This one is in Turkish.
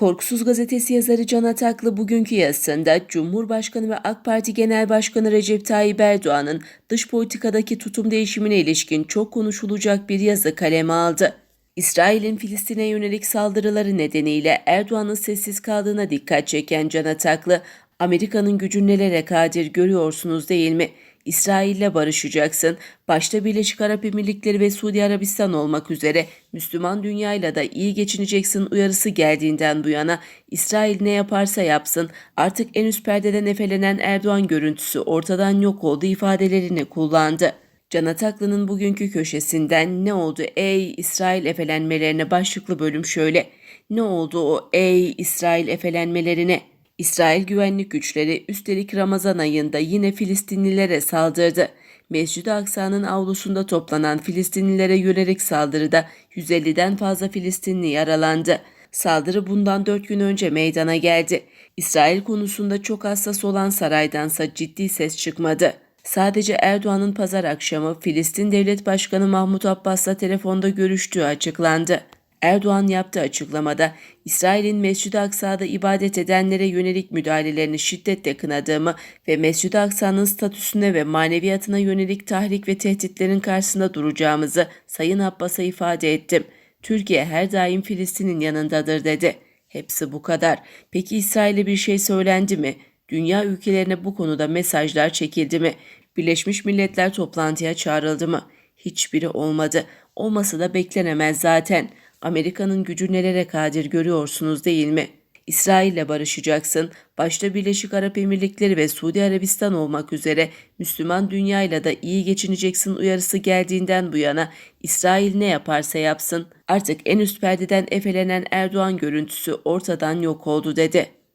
Korkusuz Gazetesi yazarı Can Ataklı bugünkü yazısında Cumhurbaşkanı ve AK Parti Genel Başkanı Recep Tayyip Erdoğan'ın dış politikadaki tutum değişimine ilişkin çok konuşulacak bir yazı kaleme aldı. İsrail'in Filistin'e yönelik saldırıları nedeniyle Erdoğan'ın sessiz kaldığına dikkat çeken Can Ataklı, Amerika'nın gücü nelere kadir görüyorsunuz değil mi? İsrail'le barışacaksın. Başta Birleşik Arap Emirlikleri ve Suudi Arabistan olmak üzere Müslüman dünyayla da iyi geçineceksin uyarısı geldiğinden bu yana İsrail ne yaparsa yapsın artık en üst perdeden efelenen Erdoğan görüntüsü ortadan yok oldu ifadelerini kullandı. Can Ataklı'nın bugünkü köşesinden ne oldu ey İsrail efelenmelerine başlıklı bölüm şöyle. Ne oldu o ey İsrail efelenmelerine? İsrail güvenlik güçleri üstelik Ramazan ayında yine Filistinlilere saldırdı. Mescid-i Aksa'nın avlusunda toplanan Filistinlilere yönelik saldırıda 150'den fazla Filistinli yaralandı. Saldırı bundan 4 gün önce meydana geldi. İsrail konusunda çok hassas olan saraydansa ciddi ses çıkmadı. Sadece Erdoğan'ın pazar akşamı Filistin Devlet Başkanı Mahmut Abbas'la telefonda görüştüğü açıklandı. Erdoğan yaptığı açıklamada İsrail'in Mescid-i Aksa'da ibadet edenlere yönelik müdahalelerini şiddetle kınadığımı ve Mescid-i Aksa'nın statüsüne ve maneviyatına yönelik tahrik ve tehditlerin karşısında duracağımızı Sayın Abbas'a ifade ettim. Türkiye her daim Filistin'in yanındadır dedi. Hepsi bu kadar. Peki İsrail'e bir şey söylendi mi? Dünya ülkelerine bu konuda mesajlar çekildi mi? Birleşmiş Milletler toplantıya çağrıldı mı? Hiçbiri olmadı. Olması da beklenemez zaten. Amerika'nın gücü nelere kadir görüyorsunuz değil mi? İsrail'le barışacaksın. Başta Birleşik Arap Emirlikleri ve Suudi Arabistan olmak üzere Müslüman dünyayla da iyi geçineceksin uyarısı geldiğinden bu yana İsrail ne yaparsa yapsın artık en üst perdeden efelenen Erdoğan görüntüsü ortadan yok oldu dedi.